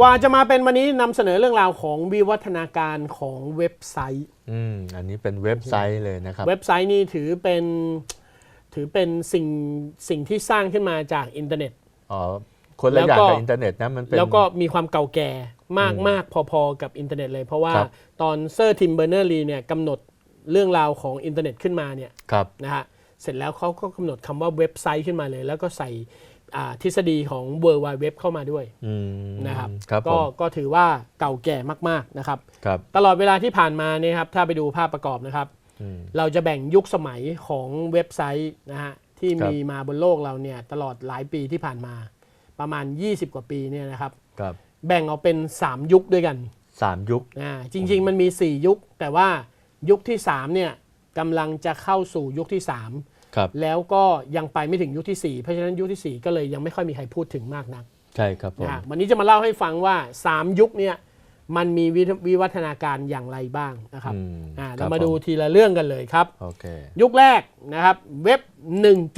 กว่าจะมาเป็นวันนี้นำเสนอเรื่องราวของวิวัฒนาการของเว็บไซต์ อืมอันนี้เป็นเว็บไซต์เลยนะครับ เว็บไซต์นี่ถือเป็นถือเป็นสิ่งสิ่งที่สร้างขึ้นมาจากอินเทอร์เน็ต อ๋อ คนละแล้วอย่างก็กับอินเทอร์เน็ตนะมันเป็น แล้วก็มีความเก่าแก่มากมากพอๆกับอินเทอร์เน็ตเลย เพราะว่าครับ ตอนเซอร์ทิมเบอร์เนอร์ลีเนี่ยกำหนดเรื่องราวของอินเทอร์เน็ตขึ้นมาเนี่ย ครับ นะฮะ เสร็จแล้วเขาก็กำหนดคำว่าเว็บไซต์ขึ้นมาเลย แล้วก็ใส่อ่า ทฤษฎีของ World Wide Web เข้ามาด้วยอืมนะครับครับผก็มก็ถือว่าเก่าแก่มากๆนะครับครับ ตลอดเวลาที่ผ่านมาเนี่ยครับถ้าไปดูภาพประกอบนะครับอืมเราจะแบ่งยุคสมัยของเว็บไซต์นะฮะที่ครับมีมาบนโลกเราเนี่ยตลอดหลายปีที่ผ่านมา ประมาณ 20 กว่าปีเนี่ยนะครับครับ แบ่งออกเป็น 3 ยุคด้วยกันสามยุคอ่าจริง ๆ มันมี 4 ยุค แต่ว่ายุคที่3เนี่ยกำลังจะเข้าสู่ยุคที่ 3 ครับแล้วก็ยังไปไม่ถึงยุคที่ 4 เพราะฉะนั้นยุคทีสี่ 4 ก็เลยยังไม่ค่อยมีใครพูดถึงมากนักใช่ครับผมนะฮะวันนี้จะมาเล่าให้ฟังว่า 3 ยุคเนี่ยมันมีวิวิวัฒนาการอย่างไรบ้างนะครับอืมอ่าครัเราบมาดูผทีละเรื่องกันเลยครับโอเคยุคแรกนะครับเว็บ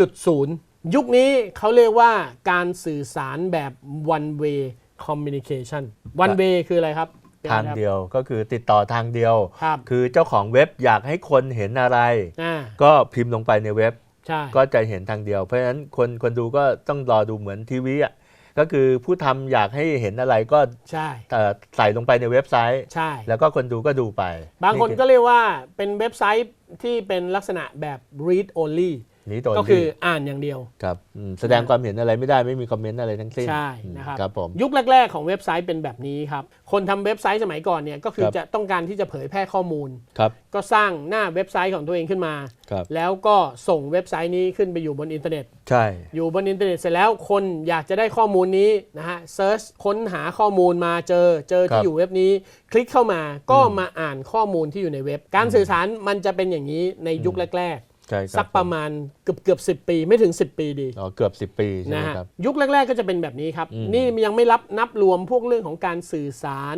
1.0 ยุคนี้เขาเรียกว่าการสื่อสารแบบ one way communication one way คืออะไรครับ ทางเดียวก็คือติดต่อทางเดียวครับคือเจ้าของเว็บอยากให้คนเห็นอะไรอ่าก็พิมพ์ลงไปในเว็บใช่ก็จะเห็นทางเดียว เพราะฉะนั้นคนคนดูก็ต้องรอดูเหมือนทีวีอะก็คือผู้ทำอยากให้เห็นอะไรก็ใช่เอ่อใส่ลงไปในเว็บไซต์ใช่แล้วก็คนดูก็ดูไป บางคนก็เรียกว่าเป็นเว็บไซต์ที่เป็นลักษณะแบบ read only นี่ตัวก็คืออ่านอย่างเดียวครับอืมแสดงความเห็นอะไรไม่ได้ไม่มีคอมเมนต์อะไรทั้งสิ้นใช่อืมนะครับครับผมยุคแรก ๆ ของเว็บไซต์เป็นแบบนี้ครับคนทำเว็บไซต์สมัยก่อนเนี่ยก็คือครับจะต้องการที่จะเผยแพร่ข้อมูลครับก็สร้างหน้าเว็บไซต์ของตัวเองขึ้นมาครับแล้วก็ส่งเว็บไซต์นี้ขึ้นไปอยู่บนอินเทอร์เน็ตใช่อยู่บนอินเทอร์เน็ตเสร็จแล้วคนอยากจะได้ข้อมูลนี้นะฮะเซิร์ชค้นหาข้อมูลมาเจอเจอที่อยู่เว็บนี้ คลิกเข้ามาก็มาอ่านข้อมูลที่อยู่ในเว็บ การสื่อสารมันจะเป็นอย่างนี้ในยุคแรก ใช่คๆบสักประมาณเกือบเกือบสิปีไม่ถึง 10 ปีดีอ๋อเกือบ 10 ปีใช่ไหนะมฮะครับ ยุคแรก ๆ ก็จะเป็นแบบนี้ครับ นี่ยังไม่รับนับรวมพวกเรื่องของการสื่อสาร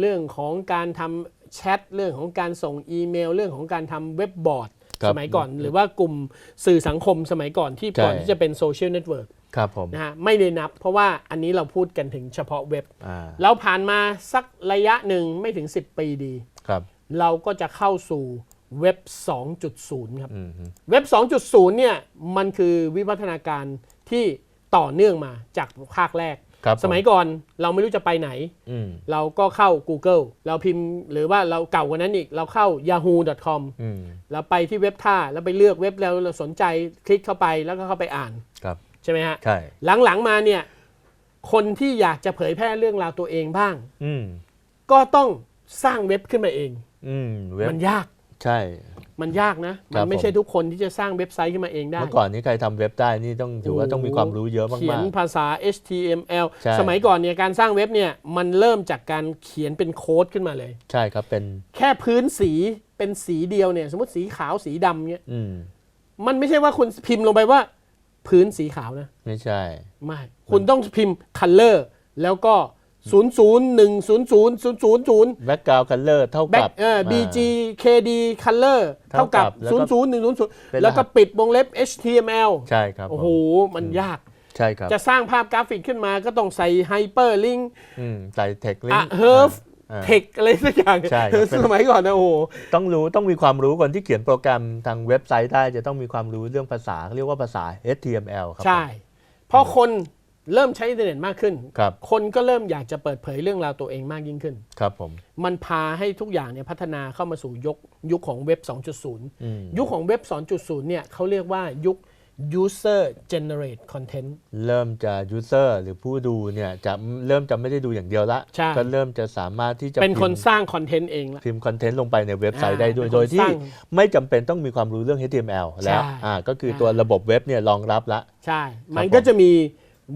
เรื่องของการทำแชทเรื่องของการส่งอีเมล เรื่องของการทำเว็บบอร์ดครับ สมัยก่อน หรือว่ากลุ่มสื่อสังคมสมัยก่อนที่ใช่ก่อนที่จะเป็นโซเชียลเน็ตเวิร์กครับผมนะฮะไม่ได้นับ เพราะว่าอันนี้เราพูดกันถึงเฉพาะเว็บ อ่าเราผ่านมาสักระยะหนึ่งไม่ถึง 10 ปีดี ครับ เราก็จะเข้าสู่ เว็บ 2.0 ครับอืมฮึเว็บ 2.0 เนี่ยมันคือวิวัฒนาการที่ต่อเนื่องมาจากภาคแรกครับสมัยก่อนเราไม่รู้จะไปไหนอืมเราก็เข้า Google เราพิมพ์หรือว่าเราเก่ากว่านั้นอีก เราเข้า yahoo.com อืมเราไปที่เว็บท่า แล้วไปเลือกเว็บแล้วเราสนใจคลิกเข้าไปแล้วก็เข้าไปอ่านครับใช่ไหมฮะใช่หลังๆมาเนี่ยคนที่อยากจะเผยแพร่เรื่องราวตัวเองบ้างอืมก็ต้องสร้างเว็บขึ้นมาเองอืมเว็บมันยาก ใช่ มันยากนะครัมันบไม่ใช่ผม ทุกคนที่จะสร้างเว็บไซต์ขึ้นมาเองได้ เมื่อก่อนนี้ใครทำเว็บได้นี่ต้องถือว่าต้องมีความรู้เยอะเขียมานก ภาษา HTML ใช่ สมัยก่อนเนี่ยการสร้างเว็บเนี่ยมันเริ่มจากการเขียนเป็นโค้ดขึ้นมาเลย ๆ ใช่ครับเป็น แค่พื้นสีเป็นสีเดียวเนี่ยสมมติสีขาวสีดำเนี่ยอืม มันไม่ใช่ว่าคุณพิมพ์ลงไปว่า พื้นสีขาวนะ ไม่ใช่ ไม่ คุณต้องพิมพ์ color แล้วก็ 0 0 1 0 0 0 0 0แบ็กกราวด์คัลเลอร์เท่าแบ็กัคบเอ่อ BG KD color เท่ากับเท่ากับ0 0 1 0เป็น0แล้วก็รหัสปิดวงเล็บ HTML ใช่ครับ โอ้โห มันยากใช่ครับ จะสร้างภาพกราฟิกขึ้นมาก็ต้องใส่ไฮเปอร์ลิงอืมใส่เทคลิอะงเฮิร์ฟเทคอะไรสักอย่างใช่ครับเป็นสมัยก่อนนะโอ้โหต้องรู้ต้องมีความรู้คนที่เขียนโปรแกรมทางเว็บไซต์ได้จะต้องมีความรู้เรื่องภาษาเขาเรียกว่าภาษา HTML ครับใช่ เพราะคน เริ่มใช้อินเทอร์เน็ตมากขึ้นครับ คนก็เริ่มอยากจะเปิดเผยเรื่องราวตัวเองมากยิ่งขึ้น ครับผม มันพาให้ทุกอย่างเนี่ยพัฒนาเข้ามาสู่ยุคยุคของเว็บ 2.0 ยุคของเว็บ 2.0 เนี่ยเขาเรียกว่ายุค user generate content เริ่มจะ user หรือผู้ดูเนี่ยจะเริ่มจะไม่ได้ดูอย่างเดียวละ ใช่ ก็เริ่มจะสามารถที่จะเป็นคนพิมพ์สร้างคอนเทนต์เองละพิมพ์คอนเทนต์ลงไปในเว็บไซต์อ่าได้ด้วยเป็นคนโดยสที่ร้างไม่จำเป็นต้องมีความรู้เรื่อง HTML แล้วใช่อ่า ก็คือใช่ตัวระบบเว็บเนี่ยรองรับละ ใช่ มันผมก็จะมี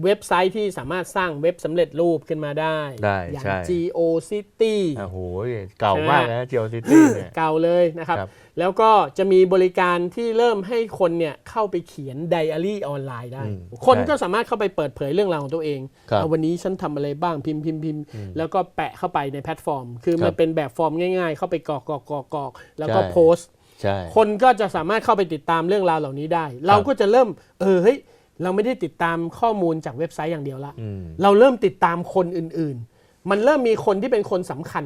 เว็บไซต์ที่สามารถสร้างเว็บสำเร็จรูปขึ้นมาได้ได้อย่าง ใช่ GeoCity โอ้โหเก่าใช่ไหมมากนะ GeoCity เนี่ย เก่าเลยนะครับ ครับ แล้วก็จะมีบริการที่เริ่มให้คนเนี่ยเข้าไปเขียนไดอารี่ออนไลน์ได้ อืมคนใช่ก็สามารถเข้าไปเปิดเผยเรื่องราวของตัวเองครับ เอาวันนี้ฉันทำอะไรบ้างพิมพ์พิมพ์พิมพ์แล้วก็แปะเข้าไปในแพลตฟอร์ม คือคมัรันบเป็นแบบฟอร์มง่าย ๆ เข้าไปกรอกกรอกกรอกกรอกแล้วก็ใช่โพสต์ ใช่ คนก็จะสามารถเข้าไปติดตามเรื่องราวเหล่านี้ได้ เราก็จะเริ่ม เออเฮ้ย เราไม่ได้ติดตามข้อมูลจากเว็บไซต์อย่างเดียวละอืมเราเริ่มติดตามคนอื่นๆ มันเริ่มมีคนที่เป็นคนสำคัญ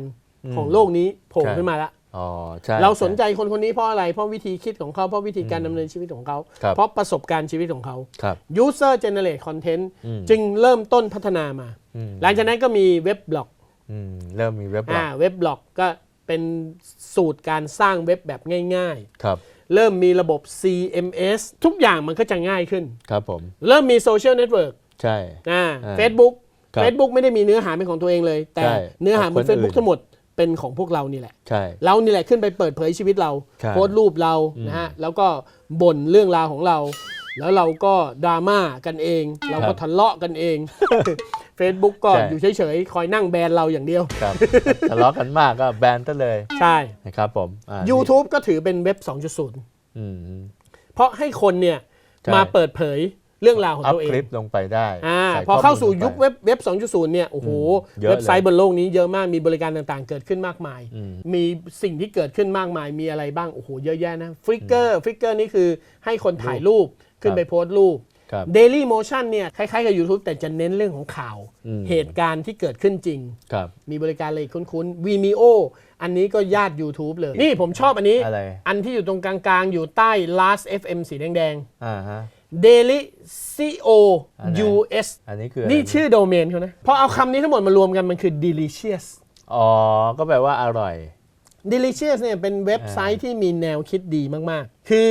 ของโลกนี้โผล่ใช่ขึ้นมาแล้วอ๋อใช่เราสนช่ใจคนคนนี้เพราะอะไร เพราะวิธีคิดของเขา เพราะวิธีการดำเนินชีวิตของเขาครับเพราะประสบการณ์ชีวิตของเขาครับ user generate content อืมจึงเริ่มต้นพัฒนามาอืมหลังจากนั้นก็มีเว็บบล็อกอืมเริ่มมีเว็บหลัอ่ากเว็บบล็อกก็เป็นสูตรการสร้างเว็บแบบง่ายครับๆ เริ่มมีระบบ CMS ทุกอย่างมันก็จะง่ายขึ้น ครับผม เริ่มมีโซเชียลเน็ตเวิร์กใช่ อ่าอ่าเฟซบุ๊กครับเฟซบุ๊กไม่ได้มีเนื้อหาเป็นของตัวเองเลย แต่ใช่เนื้อหาบของคนนเฟซบุ๊กอื่น ทั้งหมดเป็นของพวกเรานี่แหละ ใช่ เรานี่แหละขึ้นไปเปิดเผยชีวิตเราใช่โพสต์รูปเรานะฮะแล้วก็บ่นเรื่องราวของเรา แล้วเราก็ดราม่ากันเอง เราก็ทะเลาะกันเอง Facebook ก็อยู่เฉยๆ คอยนั่งแบนเราอย่างเดียว ครับ ทะเลาะกันมากก็แบนซะเลยใช่ นะครับผมอ่า YouTube ก็ถือเป็นเว็บ 2.0 อืม เพราะให้คนเนี่ยใช่ มาเปิดเผยเรื่องราวของอัพตัวเอคงลิปลงไปได้อ่าใส่พอเข้าสู่ข้อมูลยุคลงไปเว็บเว็บ 2.0 เนี่ยโอ้โหอืมเยอะเลย เว็บไซต์บนโลกนี้เยอะมากมีบริการต่างๆ เกิดขึ้นมากมายอืมมีสิ่งที่เกิดขึ้นมากมายมีอะไรบ้าง โอ้โห เยอะแยะนะฟลิกเกอร์ฟลิกเกอร์นี่คือให้คนถ่ายรูปขึ้นครับไปโพสต์รูป ครับ Daily Motion เนี่ยคล้ายๆกับ YouTube แต่จะเน้นเรื่องของข่าว อืม เหตุการณ์ที่เกิดขึ้นจริง ครับ มีบริการอะไรอีกคุ้นๆ Vimeo อันนี้ก็ญาติ YouTube เลย นี่ผมชอบอันนี้ อะไร อันที่อยู่ตรงกลางๆ อยู่ใต้ Last FM สีแดงอ่าฮะ ๆ Daily CO อันไหน US อันนี้คืออะไรนี่ชื่อโดเมนเขานะเพราะเอาคำนี้ทั้งหมดมารวมกันมันคือ delicious อ๋อ ก็แปลว่าอร่อย delicious เนี่ยเป็นเว็บไซต์ที่มีแนวคิดดีมาก ๆ คือ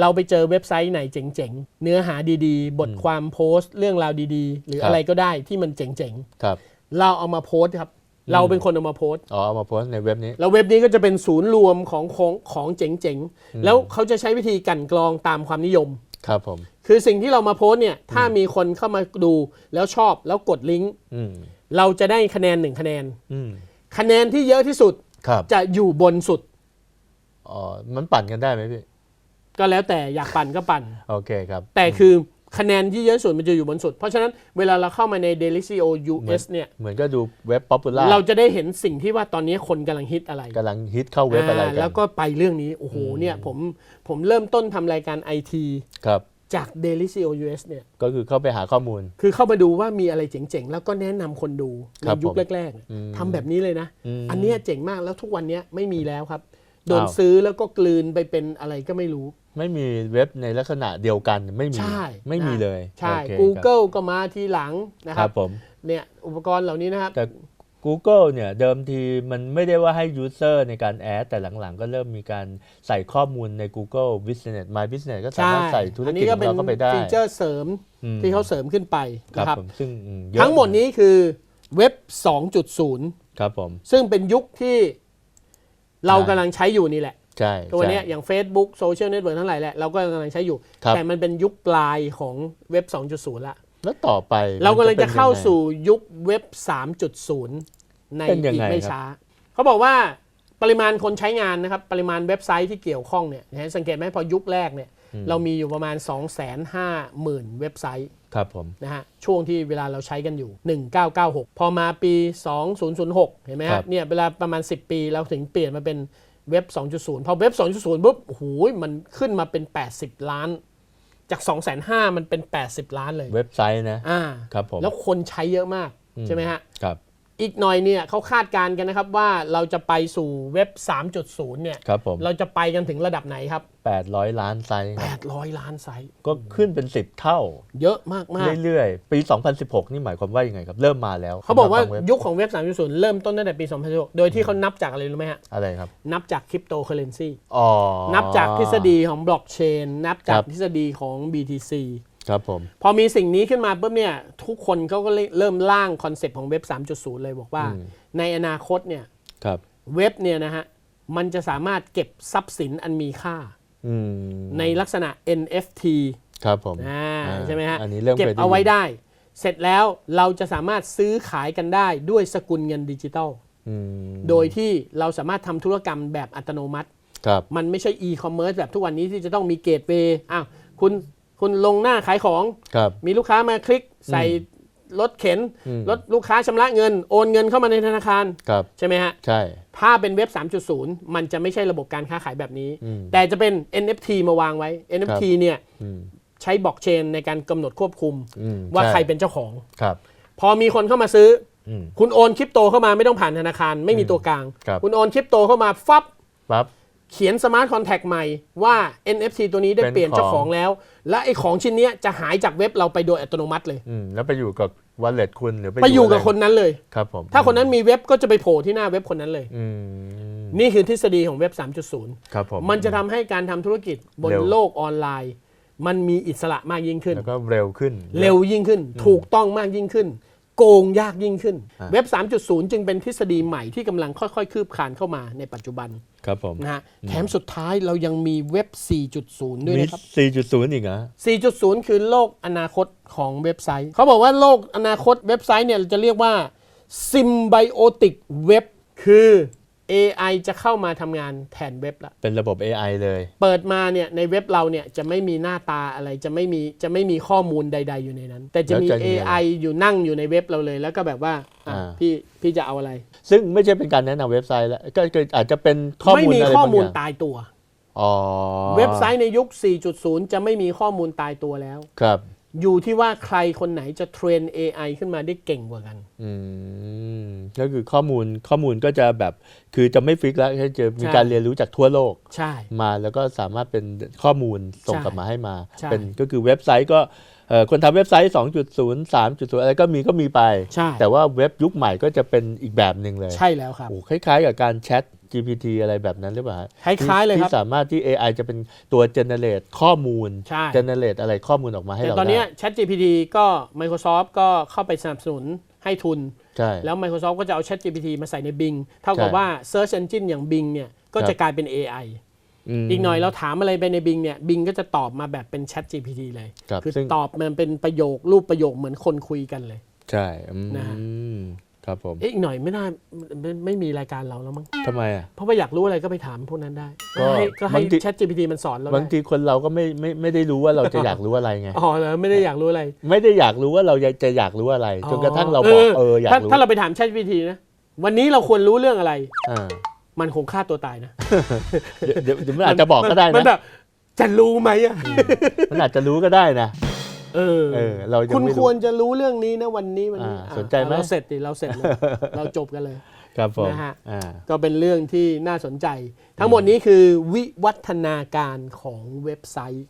เราไปเจอเว็บไซต์ไหนเจ๋งๆ เนื้อหาดีๆ บทความโพสต์ เรื่องราวดีๆ หรือครับอะไรก็ได้ที่มันเจ๋งครับๆเราเอามาโพสต์ครับ เราเป็นคนเอามาโพสต์ อ๋อเอามาโพสต์ในเว็บนี้ แล้วเว็บนี้ก็จะเป็นศูนย์รวมของของของเจ๋งๆ แล้วเขาจะใช้วิธีกลั่นกรองตามความนิยม ครับผม คือสิ่งที่เรามาโพสต์เนี่ย ถ้ามีคนเข้ามาดูแล้วชอบแล้วกดลิงก์อืมเราจะได้คะแนนหนึ่งคะแนนอืมคะแนนที่เยอะที่สุดครับจะอยู่บนสุด อ๋อ มันปั่นกันได้ไหมพี่ ก็แล้วแต่อยากปั่นก็ปั่น โอเคครับ แต่คือคะแนนที่เยอะสุดมันจะอยู่บนสุด เพราะฉะนั้นเวลาเราเข้ามาใน Daily CO US เนี่ย เหมือนก็ดูเว็บป๊อปปูล่าเราจะได้เห็นสิ่งที่ว่าตอนนี้คนกำลังฮิตอะไรกำลังฮิตเข้าเว็บอะไรอ่ากันแล้วก็ไปเรื่องนี้ โอ้โหเนี่ยผมผมเริ่มต้นทำรายการไอทีครับ จาก Daily CO US เนี่ย ก็คือเข้าไปหาข้อมูล คือเข้ามาดูว่ามีอะไรเจ๋งๆ แล้วก็แนะนำคนดู ในครับยุคผมแรกๆเนี่ยอืมทำแบบนี้เลยนะอืมอันเนี้ยเจ๋งมากแล้วทุกวันเนี้ยไม่มีแล้วครับ โดนอ้าว ซื้อแล้วก็กลืนไปเป็นอะไรก็ไม่รู้ ไม่มีเว็บในลักษณะเดียวกันไม่มีใช่ไม่มีนะเลยใช่ โอเคครับ Google ก็มาทีหลังนะคครัรับบผม เนี่ยอุปกรณ์เหล่านี้นะครับ แต่ Google เนี่ยเดิมทีมันไม่ได้ว่าให้ User ในการแอดแต่หลังๆ ก็เริ่มมีการใส่ข้อมูลใน Google Business My Business ก็สามารถใส่ธุรอันกินี้จขก็องเป็นเราเข้าไปได้ฟีเจอร์เสริมอืมที่เขาเสริมขึ้นไปครับนะครับ ผมซึ่งอืเยอะทั้งหมดนี้คือเว็บ 2.0 ครับผม ซึ่งเป็นยุคที่ เรากำลังใช้อยู่นี่แหละ ใช่ตัวเนี้ยใช่อย่าง Facebook โซเชียลเน็ตเวิร์กทั้งหลายแหละเราก็กำลังใช้อยู่ครับแต่มันเป็นยุคปลายของเว็บ 2.0 ละ แล้วต่อไปเรากำลังจะเข้ามันป็นยังไงสู่ยุคเว็บ 3.0 ในเป็นยังอีกไงไม่ครับช้า เขาบอกว่าปริมาณคนใช้งานนะครับ ปริมาณเว็บไซต์ที่เกี่ยวข้องเนี่ยนะฮะสังเกตไหมพอยุคแรกเนี่ยเรามีอยู่ประมาณ 2 5 0 0 0 0 เว็บไซต์ ครับผมนะฮะช่วงที่เวลาเราใช้กันอยู่ 1996 พอมาปี 2006 เห็นไหมครัฮะบเนี่ยเวลาประมาณ 10 ปีเราถึงเปลี่ยนมาเป็นเว็บ 2.0 พอเว็บ 2.0ปุ๊บโอ้โหมันขึ้นมาเป็น 80 ล้าน จาก 2,500มันเป็น 80 ล้านเลย เว็บไซต์นะอ่าครับผมแล้วคนใช้เยอะมากใช่ไหมฮะครับ อีกหน่อยเนี่ยเขาคาดการณ์กันนะครับว่าเราจะไปสู่เว็บ 3.0 เนี่ยครับผม เราจะไปกันถึงระดับไหนครับ 800 ล้านไซต์ครับ800 ล้านไซต์ก็ขึ้นเป็น 10 เท่า เยอะมากมากเรื่อยๆ ปี 2016 นี่หมายความว่ายังไงครับ เริ่มมาแล้วเขาบอกว่าสำหรัทงเว็ยุคของเว็บ 3.0 เริ่มต้นตั้งแต่ปี 2016 โดยที่เขานับจากอะไรรู้ไหมฮะ อะไรครับ นับจากคริปโตเคอเรนซีอ๋อ นับจากทฤษฎีของบล็อกเชน นับจากครับ ทฤษฎีของ BTC ครับผม พอมีสิ่งนี้ขึ้นมาปุ๊บเนี่ยทุกคนเขาก็เริ่มร่างคอนเซปต์ของเว็บ 3.0 เลยบอกว่าอืมในอนาคตเนี่ยครับเว็บเนี่ยนะฮะมันจะสามารถเก็บทรัพย์สินอันมีค่าอืมในลักษณะ NFT ครับผมอ่าอ่าใช่ไหมฮะอันนี้เริ่มเก็บคยด้เอาไว้ยินได้ เสร็จแล้วเราจะสามารถซื้อขายกันได้ด้วยสกุลเงินดิจิตอลอืมโดยที่เราสามารถทำธุรกรรมแบบอัตโนมัติครับมันไม่ใช่อีคอมเมิร์ซแบบทุกวันนี้ที่จะต้องมีเกตเวย์อ้าวคุณ คุณลงหน้าขายของ ครับ มีลูกค้ามาคลิกใส่รถเข็น อืม รถลูกค้าชำระเงิน โอนเงินเข้ามาในธนาคาร ครับ ใช่ไหมฮะ ใช่ ถ้าเป็นเว็บ 3.0 มันจะไม่ใช่ระบบการค้าขายแบบนี้ อืม แต่จะเป็น NFT มาวางไว้ NFT เนี่ยอืมใช้บล็อกเชนในการกำหนดควบคุม อืมว่าช่ใครเป็นเจ้าของ ครับ พอมีคนเข้ามาซื้ออืมคุณโอนคริปโตเข้ามาไม่ต้องผ่านธนาคาร ไม่มีตัวกลางครับคุณโอนคริปโตเข้ามาฟับ ปั๊บ เขียนสมาร์ทคอนแท็กใหม่ว่า NFC ตัวนี้ได้เป็นเปลี่ยนเจ้าของของแล้ว และไอ้ของชิ้นเนี้ยจะหายจากเว็บเราไปโดยอัตโนมัติเลยอืมแล้วไปอยู่กับวอลเล็ตคุณหรือไปอยู่กับะรคนนั้นเลยครับผมถ้าคนนั้นมีเว็บก็จะไปโผล่ที่หน้าเว็บคนนั้นเลยอืมนี่คือทฤษฎีของเว็บ 3.0 ครับผมมันจะทำให้การทำธุรกิจบนเร็วโลกออนไลน์ มันมีอิสระมากยิ่งขึ้นแล้วก็เร็วขึ้น เร็วยิ่งขึ้น ถูกต้องมากยิ่งขึ้น โกงยากยิ่งขึ้นอ่าเว็บ 3.0 จึงเป็นทฤษฎีใหม่ที่กำลังค่อยๆ คืบคลานเข้ามาในปัจจุบันครับผมนะฮะแถมสุดท้ายเรายังมีเว็บ 4.0 ด้วยมีนะครับ 4.0 อีกเหรอ 4.0 คือโลกอนาคตของเว็บไซต์ เขาบอกว่าโลกอนาคตเว็บไซต์เนี่ยจะเรียกว่า Symbiotic Web คือ AI จะเข้ามาทำงานแทนเว็บละเป็นระบบ AI เลย เปิดมาเนี่ยในเว็บเราเนี่ยจะไม่มีหน้าตาอะไรจะไม่มีจะไม่มีข้อมูลใด ๆ อยู่ในนั้น แต่จะมี แล้วจะยังไง AI อยู่นั่งอยู่ในเว็บเราเลย แล้วก็แบบว่าอะอ่า พี่พี่จะเอาอะไร ซึ่งไม่ใช่เป็นการแนะนำเว็บไซต์แล้วก็ก็อาจจะเป็นข้อไม่มูลมีอะไรข้อบางมูอลย่างตายตัว อ๋อเว็บไซต์ในยุค 4.0 จะไม่มีข้อมูลตายตัวแล้ว ครับ อยู่ที่ว่าใครคนไหนจะเทรน AI ขึ้นมาได้เก่งกว่ากันอืมก็คือข้อมูลข้อมูลก็จะแบบคือจะไม่ฟิกแล้วแค่จะมีใช่การเรียนรู้จากทั่วโลก ใช่ มาแล้วก็สามารถเป็นข้อมูลส่งใช่กลับมาให้มาใช่เป็นก็คือเว็บไซต์ก็เอ่อคนทำเว็บไซต์ 2.0 3.0 อะไรก็มีก็มีไปใช่แต่ว่าเว็บยุคใหม่ก็จะเป็นอีกแบบหนึ่งเลย ใช่แล้วครับโอ้คล้ายๆกับการแชท GPT อะไรแบบนั้นหรือเปล่าฮะคล้ายๆเลยครับที่สามารถที่ AI จะเป็นตัว generate ข้อมูลใช่ generate อะไรข้อมูลออกมาให้แต่เราตอนเนี้ยได้ ChatGPT ก็ Microsoft ก็เข้าไปสนับสนุนให้ทุนใช่แล้ว Microsoft ก็จะเอา ChatGPT มาใส่ใน Bing เท่ากับใช่ว่า Search Engine อย่าง Bing เนี่ยก็ครับจะกลายเป็น AI มอีกหน่อยเราถามอะไรไปใน Bing เนี่ย Bing ก็จะตอบมาแบบเป็น ChatGPT เลยครับคือซึ่งตอบมันเป็นประโยครูปประโยคเหมือนคนคุยกันเลย ใช่อืมนะฮะ ครับผม เอ๊ะอีกหน่อยไม่น่าไม่ไม่มีรายการเราแล้วมั้ง ทำไมอะ เพราะว่าอยากรู้อะไรก็ไปถามพวกนั้นได้ ก็ก็ให้ก็ให้ บางที ChatGPT มันสอนเราบางได้ทีคนเราก็ไม่ไม่ไม่ได้รู้ว่าเราจะอยากรู้อะไรไง อ๋อเหรอไม่ได้อยากรู้อะไรไม่ได้อยากรู้ว่าเราจะอยากรู้อะไร จนกระทั่งเราบอกเอออยากถ้ารู้ถ้าเราไปถาม ChatGPT นะวันนี้เราควรรู้เรื่องอะไร อ่ามันคงฆ่าตัวตายนะเดี๋ยวเดี๋ยวเดี๋ยวมันอาจจะบอกก็ได้มันนะแบบจะรู้ไหมอะมันอาจจะรู้ก็ได้นะ เออเออเรายังคุณไม่รู้ควรจะรู้เรื่องนี้นะวันนี้วันนี้อ่าอะสนใจไหม เราเสร็จดิเราเสร็จเลยเราจบกันเลย ครับผมนะฮะ อ่า ก็เป็นเรื่องที่น่าสนใจ ทั้งหมดนี้คือวิวัฒนาการของเว็บไซต์